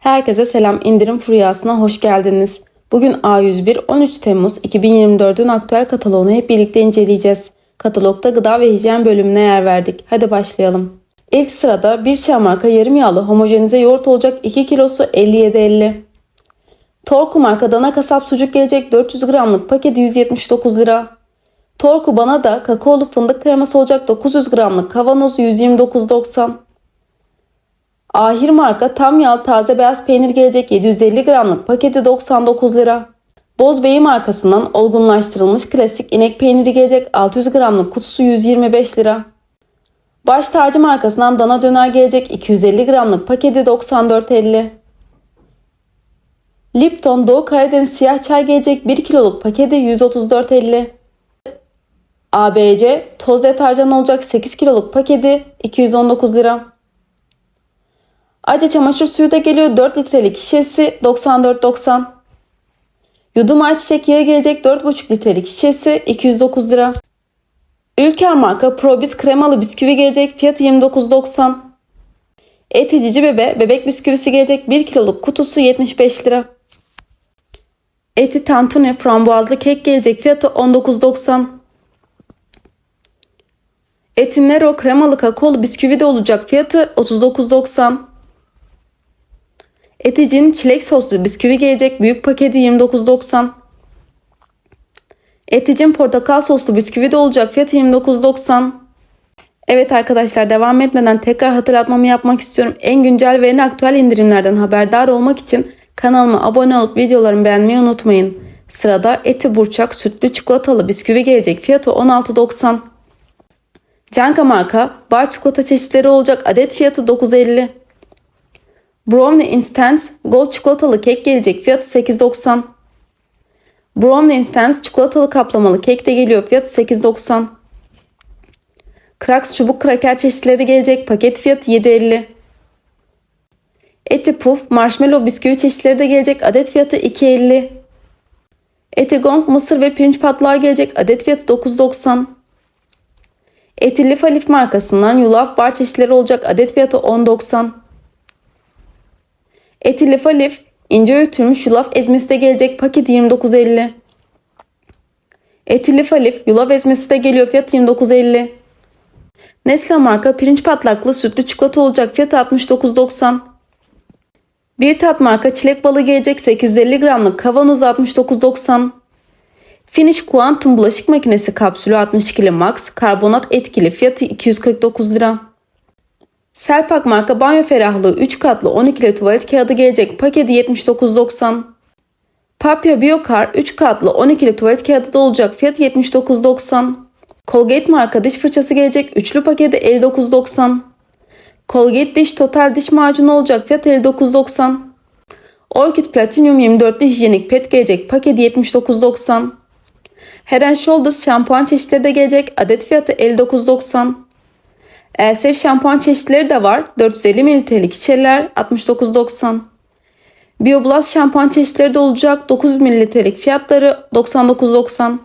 Herkese selam indirim furyasına hoş geldiniz. Bugün A101 13 Temmuz 2024'ün aktüel kataloğunu hep birlikte inceleyeceğiz. Katalogda gıda ve hijyen bölümüne yer verdik. Hadi başlayalım. İlk sırada bir çay marka yarım yağlı homojenize yoğurt olacak 2 kilosu 57.50. Torku marka dana kasap sucuk gelecek 400 gramlık paketi 179 lira. Torku bana da kakaolu fındık kreması olacak 900 gramlık kavanoz 129.90. Ahir marka tam yağ taze beyaz peynir gelecek 750 gramlık paketi 99 lira. Bozbeyi markasından olgunlaştırılmış klasik inek peyniri gelecek 600 gramlık kutusu 125 lira. Baş tacı markasından dana döner gelecek 250 gramlık paketi 94.50. Lipton Doğu Karadeniz siyah çay gelecek 1 kiloluk paketi 134.50. ABC toz deterjan olacak 8 kiloluk paketi 219 lira. Ayrıca çamaşır suyu da geliyor 4 litrelik şişesi 94.90. Yudum ayçiçek yağı gelecek 4,5 litrelik şişesi 209 lira. Ülker marka Probis kremalı bisküvi gelecek fiyatı 29.90. Eti cici bebe bebek bisküvisi gelecek 1 kiloluk kutusu 75 lira. Eti tantuni frambuazlı kek gelecek fiyatı 19.90. Eti Nero kremalı kakaolu bisküvi de olacak fiyatı 39.90. Eticin çilek soslu bisküvi gelecek büyük paketi 29.90. Eticin portakal soslu bisküvi de olacak fiyatı 29.90. Evet arkadaşlar devam etmeden tekrar hatırlatmamı yapmak istiyorum. En güncel ve en aktüel indirimlerden haberdar olmak için kanalıma abone olup videolarımı beğenmeyi unutmayın. Sırada eti burçak sütlü çikolatalı bisküvi gelecek fiyatı 16.90. Canka marka bar çikolata çeşitleri olacak adet fiyatı 9.50. Brownie Instant Gold çikolatalı kek gelecek fiyatı 8.90. Brownie Instant çikolatalı kaplamalı kek de geliyor fiyatı 8.90. Krax çubuk kraker çeşitleri gelecek paket fiyatı 7.50. Eti Puff marshmallow bisküvi çeşitleri de gelecek adet fiyatı 2.50. Eti Gong mısır ve pirinç patlağı gelecek adet fiyatı 9.90. Eti Lif Alif markasından yulaf bar çeşitleri olacak adet fiyatı 10.90. Eti Lif Alif ince öğütülmüş yulaf ezmesi de gelecek paket 29.50. Eti Lif Alif yulaf ezmesi de geliyor fiyat 29.50. Nestle marka pirinç patlaklı sütlü çikolata olacak fiyatı 69.90. Bir tat marka çilek balı gelecek 850 gramlık kavanoz 69.90. Finish Quantum bulaşık makinesi kapsülü 62'li Max karbonat etkili fiyatı 249 lira. Selpak marka banyo ferahlığı 3 katlı 12'li tuvalet kağıdı gelecek paketi 79.90. Papya Biokar 3 katlı 12'li tuvalet kağıdı da olacak fiyatı 79.90. Colgate marka diş fırçası gelecek üçlü paketi 59.90. Colgate diş total diş macunu olacak fiyat 59.90. Orchid Platinum 24'lü hijyenik pet gelecek paketi 79.90. Head Shoulders şampuan çeşitleri de gelecek adet fiyatı 59.90. Elsef şampuan çeşitleri de var. 450 mililitrelik şişeler 69.90. BioBlast şampuan çeşitleri de olacak. 900 mililitrelik fiyatları 99.90.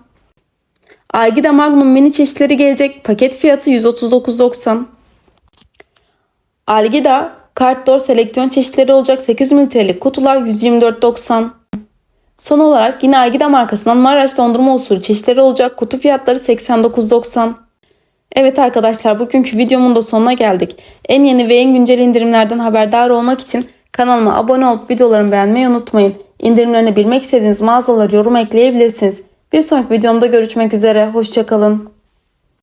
Algida Magnum mini çeşitleri gelecek. Paket fiyatı 139.90. Algida Kartdor seleksiyon çeşitleri olacak 800 mililitrelik kutular 124.90. Son olarak yine Algida markasından Maraş dondurma usulü çeşitleri olacak kutu fiyatları 89.90. Evet arkadaşlar bugünkü videomun da sonuna geldik. En yeni ve en güncel indirimlerden haberdar olmak için kanalıma abone olup videolarımı beğenmeyi unutmayın. İndirimlerini bilmek istediğiniz mağazaları yorum ekleyebilirsiniz. Bir sonraki videomda görüşmek üzere. Hoşçakalın.